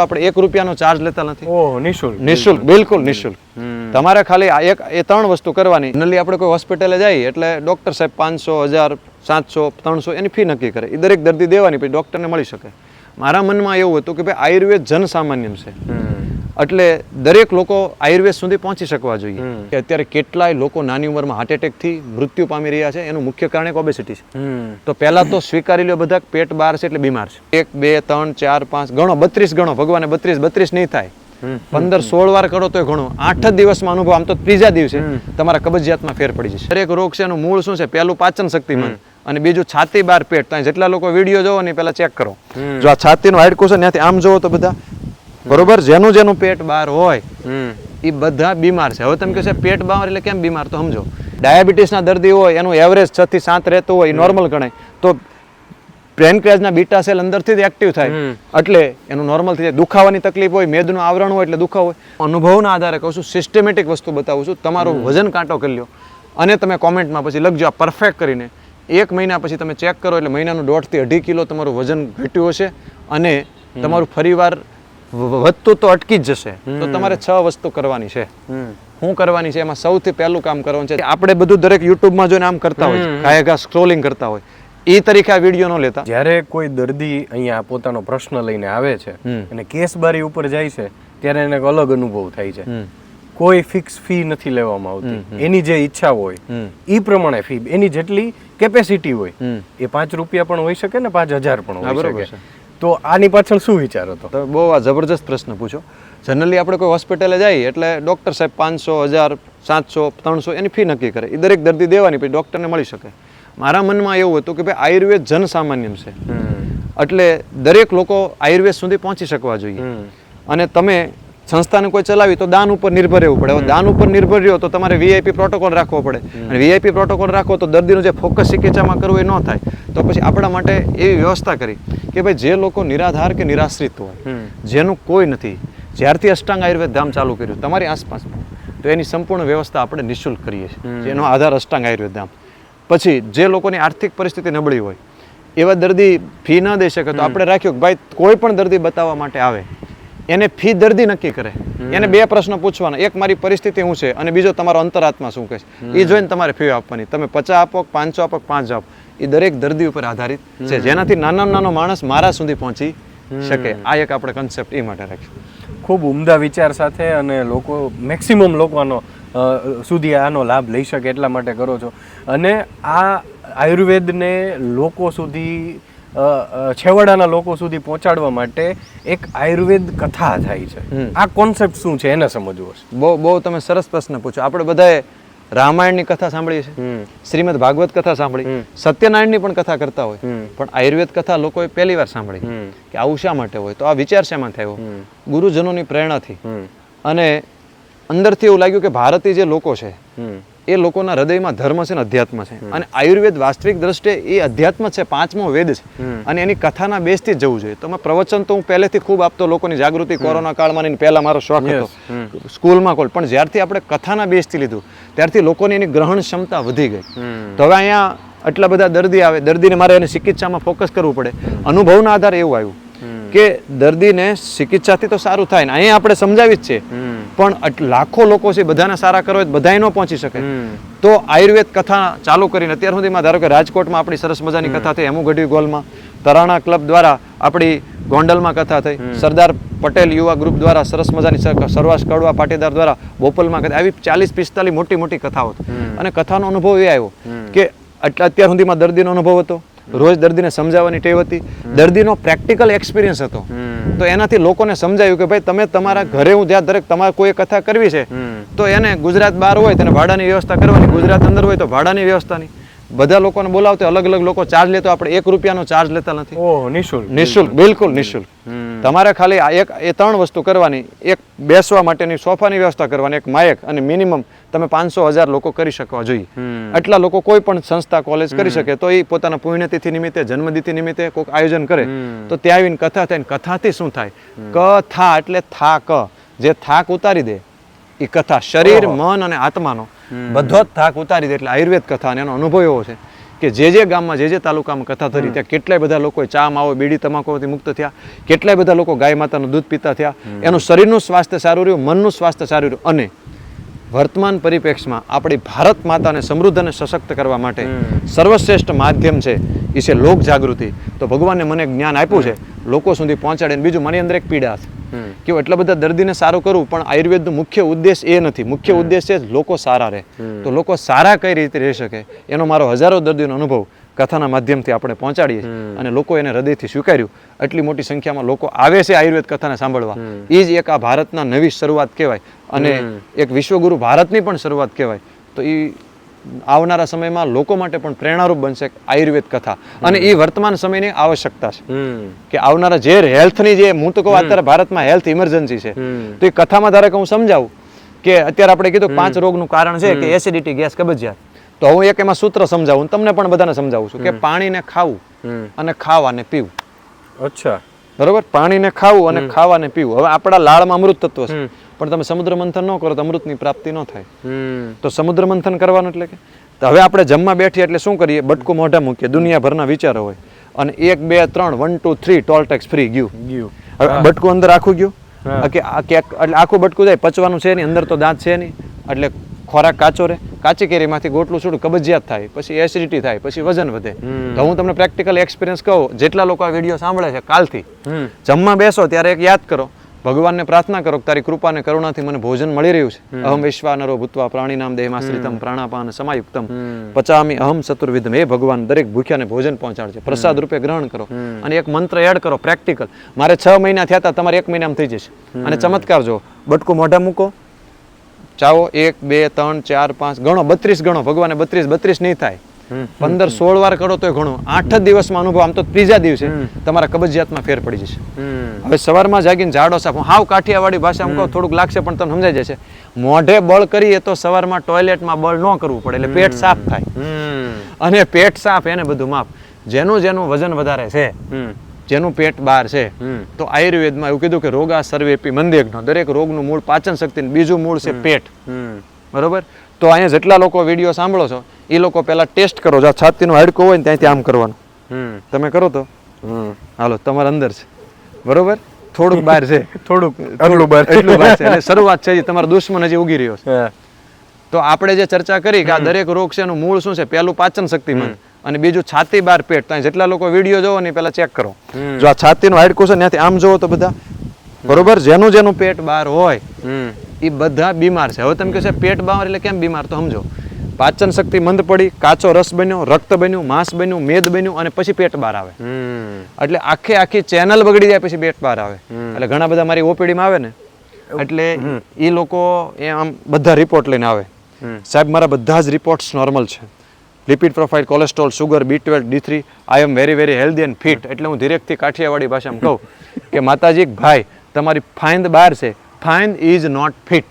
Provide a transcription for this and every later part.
આપણે એક રૂપિયાનો ચાર્જ લેતા નથી. ઓહ નિશુલ્ક. નિશુલ્ક બિલકુલ. નિશુલ્ક. તમારે ખાલી આ એક એ ત્રણ વસ્તુ કરવાની. જનરલી આપણે કોઈ હોસ્પિટલે જઈએ એટલે ડૉક્ટર સાહેબ પાંચસો હજાર સાતસો ત્રણસો એની ફી નક્કી કરે. એ દરેક દર્દી દેવાની પછી ડૉક્ટરને મળી શકે. મારા મનમાં એવું હતું કે ભાઈ આયુર્વેદ જન સામાન્ય છે. એટલે દરેક લોકો આયુર્વેદ સુધી પહોંચી શકવા જોઈએ. કે અત્યારે કેટલાય લોકો નાની ઉંમરમાં હાર્ટ એટેકથી મૃત્યુ પામી રહ્યા છે એનું મુખ્ય કારણ એક ઓબેસિટી છે. તો પહેલા તો સ્વીકારી લ્યો બધા પેટ બહાર છે એટલે બીમાર છે. એક બે ત્રણ ચાર પાંચ ગણો બત્રીસ ગણો ભગવાને બત્રીસ બત્રીસ નહીં થાય. પંદર સોળ વાર કરો તો ઘણો. આઠ જ દિવસમાં અનુભવ આમ તો ત્રીજા દિવસે તમારા કબજિયાતમાં ફેર પડી જશે. દરેક રોગ છે એનું મૂળ શું છે? પહેલું પાચન શક્તિમાં અને બીજું છાતી બાર પેટ. ત્યાં જેટલા લોકો વીડિયો જોવો ને પેલા ચેક કરો. જો આ છાતીનું હાડકું છે ત્યાંથી આમ જોવો તો બધા બરોબર? જેનું જેનું પેટ બહાર હોય એ બધા બીમાર છે. હવે તમે કહો છો પેટ બહાર એટલે કેમ બીમાર? તો સમજો. ડાયાબિટીસના દર્દી હોય એનું એવરેજ છ થી સાત રહેતું હોય નોર્મલ ગણાય. તો પેનક્રિયાસના બીટા સેલ અંદરથી જ એક્ટિવ થાય. એટલે એનું નોર્મલ થઈ જાય. દુખાવાની તકલીફ હોય મેદનું આવરણ હોય એટલે દુખાવો હોય. અનુભવના આધારે કહું છું સિસ્ટમેટિક વસ્તુ બતાવું છું. તમારું વજન કાંટો કરી લ્યો. અને તમે કોમેન્ટમાં પછી લખજો આ પરફેક્ટ કરીને. એક મહિના પછી તમે ચેક કરો એટલે મહિનાનું દોઢથી અઢી કિલો તમારું વજન ઘટ્યું હશે. અને તમારું ફરીવાર વધતું તો અટકી જ જશે. તો તમારે છ વસ્તુ કરવાની છે. હું કરવાની છે એમાં સૌથી પહેલું કામ કરવાનું છે આપણે બધું દરેક યુટ્યુબમાં જોઈને આમ કરતા હોય. ગાયે ઘા સ્ક્રોલિંગ કરતા હોય. એ તરીકે આ વીડિયો નો લેતા. જ્યારે કોઈ દર્દી અહીંયા પોતાનો પ્રશ્ન લઈને આવે છે. અને કેસ બારી ઉપર જાય છે ત્યારે એને અલગ અનુભવ થાય છે. કોઈ ફિક્સ ફી નથી લેવામાં આવતી. એની જે ઈચ્છા હોય. એ પ્રમાણે ફી એની જેટલી કેપેસિટી હોય એ પાંચ રૂપિયા પણ હોઈ શકે ને પાંચ હજાર પણ હોઈ બરોબર શકે. તો આની પાછળ શું વિચાર હતો તમે બહુ આ જબરજસ્ત પ્રશ્ન પૂછો. જનરલી આપણે કોઈ હોસ્પિટલે જઈએ એટલે ડૉક્ટર સાહેબ પાંચસો હજાર સાતસો ત્રણસો એની ફી નક્કી કરે. એ દરેક દર્દી દેવાની પછી ડૉક્ટરને મળી શકે. મારા મનમાં એવું હતું કે ભાઈ આયુર્વેદ જન સામાન્ય છે એટલે દરેક લોકો આયુર્વેદ સુધી પહોંચી શકવા જોઈએ. અને તમે સંસ્થાને કોઈ ચલાવી તો દાન ઉપર નિર્ભર રહેવું પડે. દાન ઉપર નિર્ભર રહ્યો તો તમારે વીઆઈપી પ્રોટોકોલ રાખવો પડે. અને વીઆઈપી પ્રોટોકોલ રાખો તો દર્દીનું જે ફોકસ ચિકિત્સામાં કરવું એ ન થાય. તો પછી આપણા માટે એવી વ્યવસ્થા કરી કે ભાઈ જે લોકો નિરાધાર કે નિરાશ્રિત હોય જેનું કોઈ નથી જ્યારથી અષ્ટાંગ આયુર્વેદ ધામ ચાલુ કર્યું તમારી આસપાસ. તો એની સંપૂર્ણ વ્યવસ્થા આપણે નિઃશુલ્ક કરીએ છીએ. જેનો આધાર અષ્ટાંગ આયુર્વેદ ધામ. પછી જે લોકોની આર્થિક પરિસ્થિતિ નબળી હોય એવા દર્દી ફી ન દઈ શકે તો આપણે રાખ્યું કે ભાઈ કોઈ પણ દર્દી બતાવવા માટે આવે. એને ફી દર્દી નક્કી કરે. એને બે પ્રશ્ન પૂછવાના. એક મારી પરિસ્થિતિ શું છે? અને બીજો તમારો અંતરાત્મા શું કહે છે? એ જોઈને તમારે ફી આપવાની. તમે પચાસ આપો પાંચસો આપો પાંચ આપો. એ દરેક દર્દી ઉપર આધારિત છે. જેનાથી નાનામાં નાનો માણસ મારા સુધી પહોંચી શકે. આ એક આપણે કન્સેપ્ટ એ માટે રાખ્યું. ખૂબ ઉમદા વિચાર સાથે અને લોકો મેક્સિમમ લોકોનો સુધી આનો લાભ લઈ શકે એટલા માટે કરો છો. અને આ આયુર્વેદને લોકો સુધી છેવાડાના લોકો સુધી પહોંચાડવા માટે એક આયુર્વેદ કથા થાય છે. આ કોન્સેપ્ટ શું છે એને સમજવું છે બહુ બહુ તમે સરસ પ્રશ્ન પૂછો. આપણે બધાએ રામાયણની કથા સાંભળી છે. શ્રીમદ ભાગવત કથા સાંભળી. સત્યનારાયણની પણ કથા કરતા હોય. પણ આયુર્વેદ કથા લોકોએ પહેલી વાર સાંભળી. કે આવું શા માટે હોય? તો આ વિચાર શેમાં થયો. ગુરુજનોની પ્રેરણાથી. અને અંદરથી એવું લાગ્યું કે ભારતીય જે લોકો છે. એ લોકોના હૃદયમાં ધર્મ છે ને અધ્યાત્મ છે. અને આયુર્વેદ વાસ્તવિક દ્રષ્ટિએ એ અધ્યાત્મ છે પાંચમો વેદ છે. અને એની કથાના બેસથી જ જવું જોઈએ. તો મેં પ્રવચન તો હું પહેલેથી ખૂબ આપતો લોકોની જાગૃતિ કોરોના કાળમાં ને પહેલા મારો શોખ હતો. સ્કૂલમાં કોલ પણ જ્યારથી આપણે કથાના બેસથી લીધું ત્યારથી લોકોની એની ગ્રહણ ક્ષમતા વધી ગઈ. તો હવે અહીંયા આટલા બધા દર્દી આવે. દર્દીને મારે એને ચિકિત્સામાં ફોકસ કરવું પડે. અનુભવના આધારે એવું આવ્યું કે દર્દીને ચિકિત્સાથી તો સારું થાય ને. અહીંયા આપણે સમજાવી જ છે. પણ લાખો લોકો છે બધાને સારા કરો હોય તો બધાય ન પહોંચી શકે. તો આયુર્વેદ કથા ચાલુ કરીને અત્યાર સુધીમાં ધારો કે રાજકોટમાં આપણી સરસ મજાની કથા થઈ હેમુગઢવી ગોલમાં તરાણા ક્લબ દ્વારા આપણી ગોંડલમાં કથા થઈ સરદાર પટેલ યુવા ગ્રુપ દ્વારા સરસ મજાની સરવાસ કડવા પાટીદાર દ્વારા બોપલમાં કથા આવી ચાલીસ પિસ્તાલીસ મોટી મોટી કથાઓ. અને કથાનો અનુભવ એ આવ્યો કે અત્યાર સુધીમાં દર્દીનો અનુભવ હતો. રોજ દર્દીને સમજાવવાની ટેવ હતી. દર્દીનો પ્રેક્ટિકલ એક્સપિરિયન્સ હતો. તો એનાથી લોકોને સમજાયું કે ભાઈ તમે તમારા ઘરે હું જ્યાં દરેક તમારે કોઈ કથા કરવી છે તો એને ગુજરાત બહાર હોય તેને ભાડાની વ્યવસ્થા કરવાની ગુજરાત અંદર હોય તો ભાડાની વ્યવસ્થાની. બધા લોકોને બોલાવતો અલગ અલગ લોકો ચાર્જ લેતો આપણે એક રૂપિયાનો ચાર્જ લેતા નથી. ઓહ નિશુલ્ક. નિશુલ્ક બિલકુલ. નિશુલ્ક. તમારે ખાલી આ એક એ ત્રણ વસ્તુ કરવાની. એક બેસવા માટેની સોફાની વ્યવસ્થા કરવાની એક માયક અને મિનિમમ તમે પાંચસો હજાર લોકો કરી શકવા જોઈએ. આટલા લોકો કોઈ પણ સંસ્થા કોલેજ કરી શકે તો એ પોતાના પુણ્યતિથિ નિમિત્તે જન્મતિથિ નિમિત્તે કોઈક આયોજન કરે તો ત્યાં આવીને કથા થાય કથાથી શું થાય? કથા એટલે થાક. જે થાક ઉતારી દે એ કથા શરીર મન અને આત્માનો બધો જ થાક ઉતારી દે એટલે આયુર્વેદ કથા અને એનો અનુભવ એવો છે કે જે જે ગામમાં જે જે તાલુકામાં કથા ધરી ત્યાં કેટલાય બધા લોકો ચા માવો બીડી તમાકુથી મુક્ત થયા કેટલાય બધા લોકો ગાય માતાનું દૂધ પીતા થયા. એનું શરીરનું સ્વાસ્થ્ય સારું રહ્યું મનનું સ્વાસ્થ્ય સારું રહ્યું અને વર્તમાન પરિપ્રેક્ષમાં આપણી ભારત માતાને સમૃદ્ધ અને સશક્ત કરવા માટે સર્વશ્રેષ્ઠ માધ્યમ છે એ છે લોક જાગૃતિ તો ભગવાને મને જ્ઞાન આપ્યું છે લોકો સુધી પહોંચાડે બીજું મારી અંદર એક પીડા છે. કે એટલા બધા દર્દીને સારું કરું પણ આયુર્વેદનો મુખ્ય ઉદ્દેશ એ નથી. મુખ્ય ઉદ્દેશ છે લોકો સારા રહે. તો લોકો સારા કઈ રીતે રહી શકે? એનો મારો હજારો દર્દીનો અનુભવ કથાના માધ્યમથી આપણે પહોંચાડીએ અને લોકો એને હૃદયથી સ્વીકાર્યું. આટલી મોટી સંખ્યામાં લોકો આવે છે આયુર્વેદ કથાને સાંભળવા. એ જ એક આ ભારતના નવી શરૂઆત કહેવાય. અને એક વિશ્વગુરુ ભારતની પણ શરૂઆત કહેવાય. તો એ આવનારા સમયમાં લોકો માટે પણ પ્રેરણારૂપ બનશે આયુર્વેદ કથા. અને એ વર્તમાન સમયની આવશ્યકતા છે. કે આવનારા જે હેલ્થની જે હું તો કહું અત્યારે ભારતમાં હેલ્થ ઇમરજન્સી છે તો એ કથામાં ધારે કે હું સમજાવું કે અત્યારે આપણે કીધું પાંચ રોગનું કારણ છે કે એસિડિટી ગેસ કબજિયાત. તો હું એક એમાં સૂત્ર સમજાવું તમને પણ બધાને સમજાવું છું કે પાણીને ખાવું અને ખાવાને પીવું. અચ્છા. બરોબર? પાણીને ખાવું અને ખાવાને પીવું. હવે આપણા લાળમાં અમૃત તત્વ છે પણ તમે સમુદ્ર મંથન ન કરો તો અમૃતની પ્રાપ્તિ ન થાય. તો સમુદ્ર મંથન કરવાનું એટલે કે? હવે આપણે જમવા બેઠીએ એટલે શું કરીએ? બટકું મોઢા મૂકીએ દુનિયાભરના વિચારો હોય. અને એક બે ત્રણ one two three toll tax free ગયું. ગયું. બટકું અંદર આખું ગયું? કે એટલે આખું બટકું જાય પચવાનું છે નહીં અંદર તો દાંત છે નહીં. એટલે ખોરાક કાચો રહે. કાચી કેરીમાંથી ગોટલું છૂટું કબજિયાત થાય. પછી એસિડિટી થાય પછી વજન વધે. તો હું તમને પ્રેક્ટિકલ એક્સપિરિયન્સ કહું. જેટલા લોકો આ વીડિયો સાંભળે છે કાલથી. જમવા બેસો ત્યારે એક યાદ કરો. ભગવાનને પ્રાર્થના કરો તારી કૃપા અને કરુણાથી મને ભોજન મળી રહ્યું છે. અહમ વિશ્વાનરો ભૂતવા પ્રાણી નામ દેહમાશ્રિતમ પ્રાણાપાન સમાયુક્તમ. પચામી અહમ ચતુર્વિધમ એ ભગવાન દરેક ભૂખ્યાને ભોજન પહોંચાડશે પ્રસાદ રૂપે ગ્રહણ કરો. અને એક મંત્ર એડ કરો પ્રેક્ટિકલ. મારે છ મહિના થયા હતા તમારે એક મહિનામાં થઈ જશે. અને ચમત્કાર જો બટકું મોઢા મૂકો. ચાવો એક બે ત્રણ ચાર પાંચ ગણો બત્રીસ ગણો. ભગવાને બત્રીસ બત્રીસ નહીં થાય. પંદર સોળ વાર કરો તોય ઘણું. આઠ જ દિવસમાં અનુભવ. આમ તો ત્રીજા દિવસે તમારા કબજિયાતમાં ફેર પડી જશે. હવે સવારમાં જાગીને ઝાડો સાફ. હાવ કાઠિયાવાડી ભાષા કહું થોડુંક લાગશે પણ તમને સમજાઈ જશે. મોઢે બળ કરીએ તો સવારમાં ટોયલેટમાં બળ ન કરવું પડે એટલે પેટ સાફ થાય. અને પેટ સાફ એને બધું માફ જેનું જેનું વજન વધારે છે જેનું પેટ બહાર છે તો આયુર્વેદમાં એવું કીધું કે રોગા સર્વેપી મંદેગનો. દરેક રોગનું મૂળ પાચન શક્તિ ને બીજું મૂળ છે પેટ. બરોબર? તો અહીંયા જેટલા લોકો વીડિયો સાંભળો છો એ લોકો પહેલા ટેસ્ટ કરો. જો છાતીનો હાડકો હોય ને ત્યાંથી આમ કરવાનું. તમે કરો તો? હમ. હાલો તમારા અંદર છે. બરોબર? થોડુંક બહાર છે. થોડુંક એટલું બાર એટલું બહાર છે. શરૂઆત છે તમારો દુશ્મન હજી ઉગી રહ્યો છે. તો આપણે જે ચર્ચા કરી કે આ દરેક રોગ છે એનું મૂળ શું છે? પહેલું પાચન શક્તિમાં અને બીજું છાતી બાર પેટ. તો જેટલા લોકો વીડિયો જોવો ને પેલા પહેલા ચેક કરો. જો આ છાતીનું હાડકું છે ત્યાંથી આમ જોવો તો બધા. બરોબર? જેનું જેનું પેટ બહાર હોય હમ. એ બધા બીમાર છે. હવે તમે કહો છો પેટ બહાર એટલે કેમ બીમાર? તો સમજો. પાચન શક્તિ મંદ પડી કાચો રસ બન્યો રક્ત બન્યું માંસ બન્યું મેદ બન્યું અને પછી પેટ બહાર આવે. એટલે આખે આખી ચેનલ બગડી જાય પછી પેટ બહાર આવે. એટલે ઘણા બધા મારી ઓપીડીમાં આવે ને એટલે એ લોકો એ આમ બધા રિપોર્ટ લઈને આવે. સાહેબ મારા બધા જ રિપોર્ટ્સ નોર્મલ છે. Lipid profile cholesterol sugar B twelve D three I am very very healthy and fit એટલે હું ધીરેકથી કાઠિયાવાડી ભાષામાં કહું કે માતાજી ભાઈ તમારી ફાઇન્દ બહાર છે. ફાઇન્દ ઇઝ નોટ ફિટ.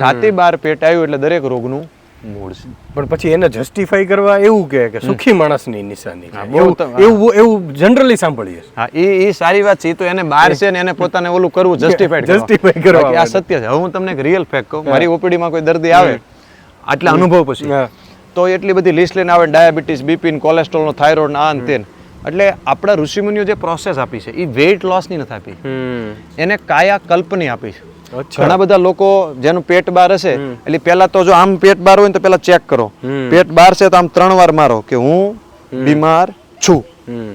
છાતી બહાર પેટ આવ્યું એટલે દરેક રોગનું મૂળ છે. પણ પછી એને જસ્ટિફાઈ કરવા એવું કે કે સુખી માણસની નિશાની એવું એવું એવું જનરલી સાંભળીએ હા એ એ સારી વાત છે. એ તો એને બહાર છે ને એને પોતાને ઓલું કરવું જસ્ટિફાઈડ જસ્ટિફાઈ કરવા. આ સત્ય છે. હું તમને એક રિયલ ફેક્ટ કહું. મારી ઓપીડીમાં કોઈ દર્દી આવે આટલા અનુભવ પછી. તો એટલી બધી લિસ્ટ લઈને આવે ડાયાબિટીસ બીપી કોલેસ્ટ્રોલ નો થાઇરોઇડ આ ને તે એટલે આપણા ઋષિમુનિઓ જે પ્રોસેસ આપી છે એ વેઇટ લોસની નથી આપી. એને કાયા કલ્પની આપી છે. ઘણા બધા લોકો જેનું પેટ બહાર હશે એટલે પેલા તો જો આમ પેટ બાર હોય ને તો પેલા ચેક કરો. પેટ બાર છે તો આમ ત્રણ વાર મારો કે હું બીમાર છું.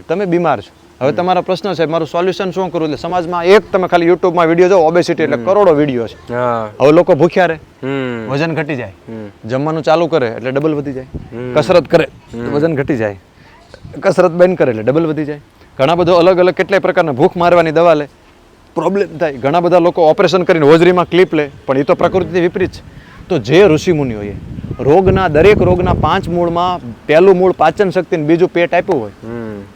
તમે બીમાર છો. હવે તમારો પ્રશ્ન છે મારું સોલ્યુશન શું કરું એટલે સમાજમાં એક તમે ખાલી યુટ્યુબમાં વીડિયો જો ઓબેસિટી એટલે કરોડો વીડિયો છે. હવે લોકો ભૂખ્યા રહે. વજન ઘટી જાય. જમવાનું ચાલુ કરે એટલે ડબલ વધી જાય. કસરત કરે વજન ઘટી જાય. કસરત બંધ કરે એટલે ડબલ વધી જાય. ઘણા બધો અલગ અલગ કેટલાય પ્રકારના ભૂખ મારવાની દવા લે. પ્રોબ્લેમ થાય. ઘણા બધા લોકો ઓપરેશન કરીને હોજરીમાં ક્લિપ લે પણ એ તો પ્રકૃતિથી વિપરીત છે. તો જે ઋષિમુનિઓએ રોગના દરેક રોગના પાંચ મૂળમાં પહેલું મૂળ પાચન શક્તિ બીજું પેટ આપ્યું હોય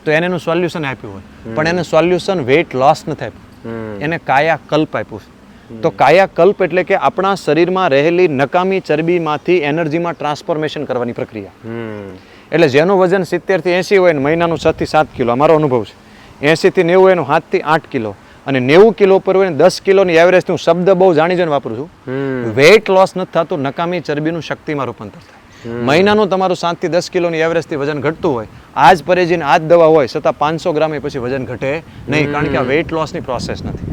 તો એને એનું સોલ્યુશન આપ્યું હોય. પણ એને સોલ્યુશન વેઇટ લોસ નથી આપ્યું. એને કાયાકલ્પ આપ્યું છે. તો કાયાકલ્પ એટલે કે આપણા શરીરમાં રહેલી નકામી ચરબીમાંથી એનર્જીમાં ટ્રાન્સફોર્મેશન કરવાની પ્રક્રિયા. એટલે જેનું વજન સિત્તેરથી એંસી હોય ને મહિનાનું છથી સાત કિલો અમારો અનુભવ છે. એંસીથી નેવું હોય એનું સાતથી આઠ કિલો. અને નેવું કિલો પર હોય ને દસ કિલોની એવરેજ હું શબ્દ બહુ જાણી જોઈને વાપરું છું. વેઇટ લોસ નથી થતું નકામી ચરબીનું શક્તિમાં રૂપાંતર થાય. મહિનાનું તમારું સાતથી દસ કિલોની એવરેજથી વજન ઘટતું હોય આ જ પરેજીન આ જ દવા હોય છતાં પાંચસો ગ્રામે પછી વજન ઘટે નહીં કારણ કે આ વેઇટ લોસની પ્રોસેસ નથી.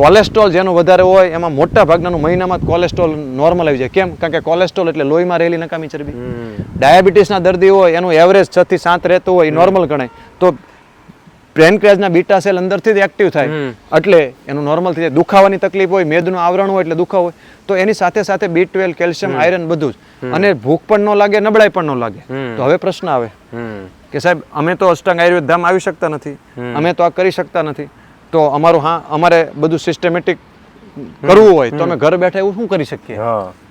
કોલેસ્ટ્રોલ જેનું વધારે હોય એમાં મોટા ભાગનાનું મહિનામાં જ કોલેસ્ટ્રોલ નોર્મલ આવી જાય. કેમ? કારણ કે કોલેસ્ટ્રોલ એટલે લોહીમાં રહેલી નકામી ચરબી. ડાયાબિટીસના દર્દી હોય એનું એવરેજ છ થી સાત રહેતું હોય નોર્મલ ગણાય. તો પેનક્રિયાજના બીટા સેલ અંદરથી જ એક્ટિવ થાય. એટલે એનું નોર્મલ થઈ જાય દુખાવાની તકલીફ હોય મેદનું આવરણ હોય એટલે દુખાવો હોય. તો એની સાથે સાથે બી ટ્વેલ્વ કેલ્શિયમ આયરન બધું જ. અને ભૂખ પણ ન લાગે નબળાઈ પણ ન લાગે. તો હવે પ્રશ્ન આવે. કે સાહેબ અમે તો અષ્ટાંગ આયુર્વેદ ધામ આવી શકતા નથી. અમે તો આ કરી શકતા નથી. તો અમારું હા અમારે બધું સિસ્ટમેટિક કરવું હોય તો અમે ઘર બેઠા એવું શું કરી શકીએ?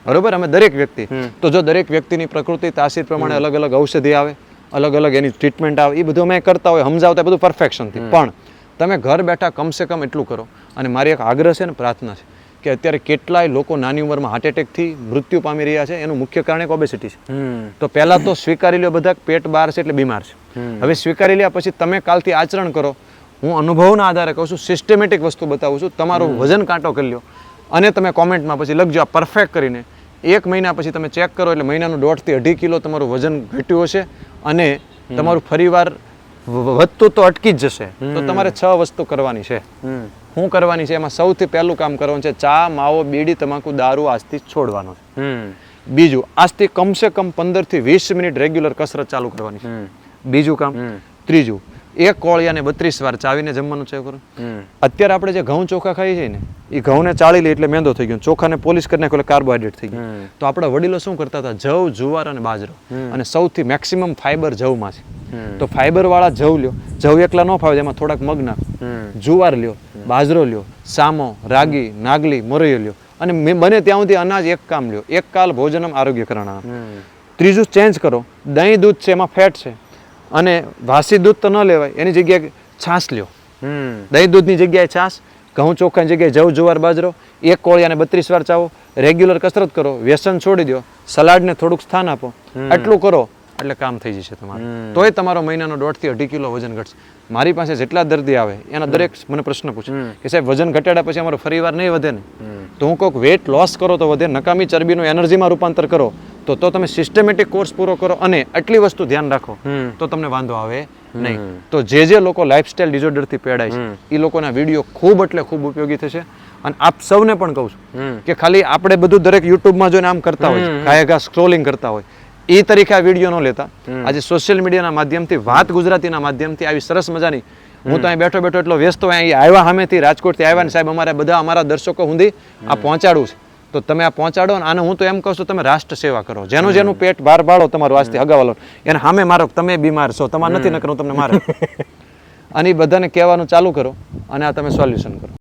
બરોબર? અમે દરેક વ્યક્તિ. તો જો દરેક વ્યક્તિની પ્રકૃતિ તાસીર પ્રમાણે અલગ અલગ ઔષધિ આવે અલગ અલગ એની ટ્રીટમેન્ટ આવે એ બધું અમે કરતા હોય સમજાવતા બધું પરફેક્શનથી પણ તમે ઘર બેઠા કમસે કમ એટલું કરો. અને મારી એક આગ્રહ છે ને પ્રાર્થના છે કે અત્યારે કેટલાય લોકો નાની ઉંમરમાં હાર્ટ એટેકથી મૃત્યુ પામી રહ્યા છે એનું મુખ્ય કારણ એક ઓબેસિટી છે. તો પહેલાં તો સ્વીકારી લ્યો બધા પેટ બહાર છે એટલે બીમાર છે. હવે સ્વીકારી લ્યા પછી તમે કાલથી આચરણ કરો. હું અનુભવના આધારે કહું છું સિસ્ટમેટિક વસ્તુ બતાવું છું. તમારું વજન કાંટો કરી લ્યો. અને તમે કોમેન્ટમાં પછી લખજો આ પરફેક્ટ કરીને. એક મહિના પછી તમે ચેક કરો એટલે મહિનાનું દોઢથી અઢી કિલો તમારું વજન ઘટ્યું હશે અને તમારું ફરીવાર વધતું તો અટકી જ જશે. તો તમારે છ વસ્તુ કરવાની છે. હું શું કરવાની છે? એમાં સૌથી પહેલું કામ કરવાનું છે ચા માવો બીડી તમાકુ દારૂ આજથી છોડવાનો છે. બીજું આજથી કમસે કમ પંદરથી વીસ મિનિટ રેગ્યુલર કસરત ચાલુ કરવાની છે. બીજું કામ ત્રીજું એક કોળિયાને બત્રીસ વાર ચાવીને જમવાનું છે કરો. અત્યારે આપણે જે ઘઉં ચોખા ખાઈએ છીએ ને એ ઘઉંને ચાળી લે એટલે મેંદો થઈ ગયો ચોખાને પોલીસ કરી નાખ્યો એટલે કાર્બોહાઈડ્રેટ થઈ ગયું. તો આપણા વડીલો શું કરતા હતા? જવ જુવાર અને બાજરો. અને સૌથી મેક્સિમમ ફાઈબર જવમાં છે. તો ફાઈબર વાળા જવ લ્યો. જવ એકલા ન ફાવે એમાં થોડાક મગ નાખો. જુવાર લ્યો બાજરો લ્યો સામો રાગી નાગલી મોરૈયો લ્યો. અને બને ત્યાં સુધી અનાજ એક કામ લ્યો. એક કાલ ભોજનમ આરોગ્ય કરણા ત્રીજું ચેન્જ કરો. દહીં દૂધ છે એમાં ફેટ છે. અને વાસી દૂધ તો ન લેવાય એની જગ્યાએ છાશ લ્યો. દહીં દૂધની જગ્યાએ છાશ ઘઉં ચોખાની જગ્યાએ જવ જુવાર બાજરો એક કોળિયાને બત્રીસ વાર ચાવો રેગ્યુલર કસરત કરો વ્યસન છોડી દો સલાડને થોડુંક સ્થાન આપો આટલું કરો એટલે કામ થઈ જશે તમારું. તોય તમારો મહિનાનો દોઢથી અઢી કિલો વજન ઘટશે. મારી પાસે જેટલા દર્દી આવે એના દરેક મને પ્રશ્ન પૂછે કે સાહેબ વજન ઘટાડ્યા પછી અમારો ફરીવાર નહીં વધે ને? તો હું કોઈક વેટ લોસ કરો તો વધે નકામી ચરબીનું એનર્જીમાં રૂપાંતર કરો. તો તો તમે સિસ્ટમેટિક કોર્સ પૂરો કરો અને આટલી વસ્તુ ધ્યાન રાખો તો તમને વાંધો આવે નહીં. તો જે જે લોકો લાઇફસ્ટાઇલ ડિઝોર્ડરથી પેડાય છે એ લોકોના વીડિયો ખૂબ એટલે ખૂબ ઉપયોગી થશે. અને આપ સૌને પણ કહું છું કે ખાલી આપણે બધું દરેક યુટ્યુબમાં જોઈને આમ કરતા હોય કાંઈ ઘા સ્ક્રોલિંગ કરતા હોય. એ તરીકે આ વીડિયો ન લેતા. આજે સોશિયલ મીડિયાના માધ્યમથી વાત ગુજરાતીના માધ્યમથી આવી સરસ મજાની હું તો અહીં બેઠો બેઠો એટલો વ્યસ્ત હોય અહીં આવ્યા સામેથી રાજકોટથી આવ્યા ને સાહેબ અમારે બધા અમારા દર્શકો સુધી આ પહોંચાડું છે. તો તમે આ પહોંચાડો ને આને હું તો એમ કહું છું તમે રાષ્ટ્ર સેવા કરો. જેનું જેનું પેટ બહાર બાળો તમારું આજથી હગાવાલો એને સામે મારો તમે બીમાર છો તમારે નથી નકર હું તમને મારે. અને એ બધાને કહેવાનું ચાલુ કરો અને આ તમે સોલ્યુશન કરો.